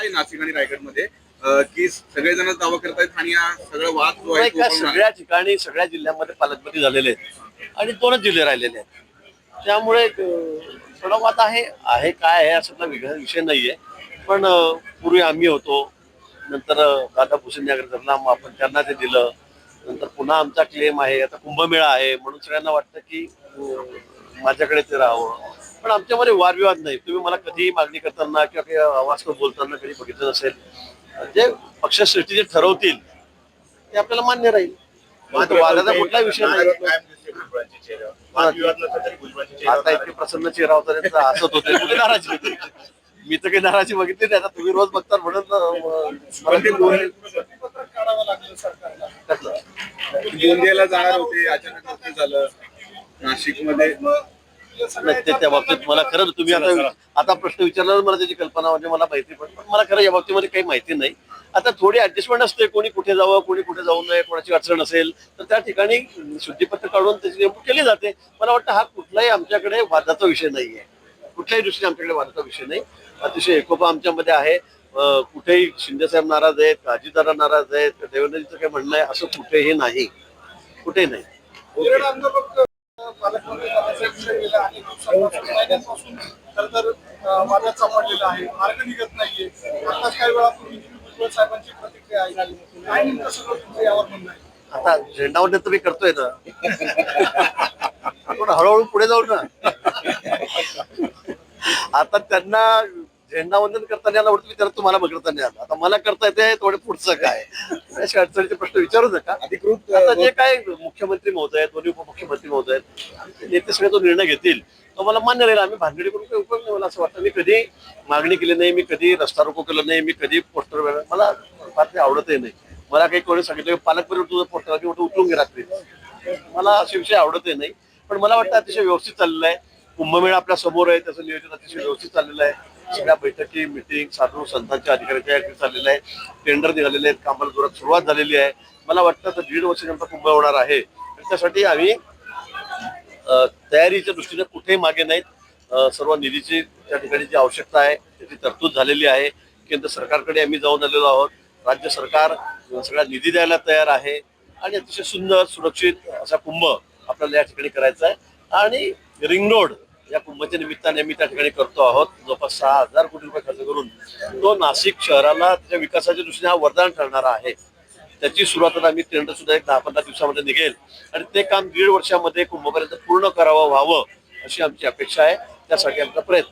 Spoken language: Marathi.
आहे नाशिक आणि रायगडमध्ये की सगळेजण दावा करतायत आणि हा सगळा वाद जो आहे नाही का. सगळ्या ठिकाणी सगळ्या जिल्ह्यामध्ये पालकमंत्री झालेले आहेत. आणि दोनच जिल्हे राहिलेले आहेत. त्यामुळे अं, थोडा वाद आहे आहे काय आहे असा वेगळा विषय नाहीये. पण अं, पूर्वी आम्ही होतो. नंतर अं, दादा भुसेन धरला मग आपण त्यांना ते दिलं. नंतर पुन्हा आमचा क्लेम आहे. आता कुंभमेळा आहे. म्हणून सगळ्यांना वाटतं की अं, माझ्याकडे ते राहावं. पण आमच्यामध्ये वादविवाद नाही. तुम्ही मला कधीही मागणी करताना किंवा काही आवाज करून बोलताना कधी बघितलं नसेल जे पक्षश्रेष्ठी जे ठरवतील ते आपल्याला मान्य राहील. वादाचा कुठला विषय नाही. आता इतके प्रसन्न चेहरा होता त्यांचा हसत होते. कुठे नाराजी? होती मी तर काही नाराजी बघितली नाही. आता तुम्ही रोज बघता म्हणून? गोंदियाला जाणार होते अचानक झालं. नाशिकमध्ये नाही, ते त्या बाबतीत मला खरं तुम्ही आता आता प्रश्न विचारल्यावर मला त्याची कल्पना म्हणजे मला माहिती पण पण मला खरं या बाबतीमध्ये काही माहिती नाही. आता थोडी ऍडजस्टमेंट असते कोणी कुठे जावं कोणी कुठे जाऊ नये कोणाची अडचण असेल तर त्या ठिकाणी शुद्धीपत्र काढून त्याची नेमणूक केली जाते. मला वाटतं हा कुठलाही आमच्याकडे वादाचा विषय नाहीये. कुठल्याही दृष्टीने आमच्याकडे वादाचा विषय नाही. अतिशय एकोपा आमच्यामध्ये आहे. कुठेही शिंदेसाहेब नाराज आहेत अजितदादा नाराज आहेत देवेंद्रजीचं काही म्हणणं आहे असं कुठेही नाही. कुठेही नाही. विषय गेला अनेक दिवसांपासून महिन्यांपासून खरं तर वादात सापडलेला आहे. मार्ग निघत नाहीये. आताच काही वेळापूर्वी भुजबळ साहेबांची प्रतिक्रिया ऐकली. काय नेमकं सगळं तुमचं यावर म्हणणं आहे? आता झेंडावर तर मी करतोय ना. आपण हळूहळू पुढे जाऊ ना. आता त्यांना झेंडावंदन करताना यायला आवडतं विचार तुम्हाला करताना आला आता मला करता येते थोडे पुढचं काय? अशा अडचणीचे प्रश्न विचारू नका. अधिकृत आता जे काय मुख्यमंत्री महोदय आहेत दोन्ही उपमुख्यमंत्री महोदय आहेत नेते सगळे तो निर्णय घेतील. तो मला मान्य राहील आम्ही भानगडी करून काही उपयोग नाही मला असं वाटतं. मी कधी मागणी केली नाही मी कधी रस्ता रोको केलं नाही मी कधी पोस्टर मला फार ते आवडतही नाही. मला काही कोणी सांगितलं पालकमंत्री तुझं पोस्टर उचलून घे रात्री. मला असे विषय आवडतही नाही. पण मला वाटतं अतिशय व्यवस्थित चाललेलं आहे. कुंभमेळा आपल्यासमोर आहे त्याचं नियोजन अतिशय व्यवस्थित चाललेलं आहे. सगळ्या बैठकी मिटिंग साधू संतांच्या अधिकाऱ्याच्या याकडे चाललेलं आहे टेंडर निघालेले आहेत. कामाला जोरात सुरुवात झालेली आहे. मला वाटतं तर दीड वर्षानंतर कुंभ होणार आहे. त्यासाठी आम्ही तयारीच्या दृष्टीने कुठेही मागे नाहीत. सर्व निधीची त्या ठिकाणी जी आवश्यकता आहे त्याची तरतूद झालेली आहे. केंद्र सरकारकडे आम्ही जाऊन आलेलो आहोत. राज्य सरकार सगळा निधी द्यायला तयार आहे. आणि अतिशय सुंदर सुरक्षित असा कुंभ आपल्याला या ठिकाणी करायचा आहे. आणि रिंग रोड कुंभाच्या निमित्ताने आम्ही त्या ठिकाणी करतो आहोत. जवळपास सहा हजार कोटी रुपये खर्च करून तो नाशिक शहराला त्याच्या विकासाच्या दृष्टीने हा वरदान ठरणारा आहे. त्याची सुरुवात आता आम्ही टेंडर सुद्धा एक दहा पंधरा दिवसामध्ये निघेल. आणि ते काम दीड वर्षामध्ये कुंभपर्यंत पूर्ण करावं व्हावं अशी आमची अपेक्षा आहे. त्यासाठी आमचा प्रयत्न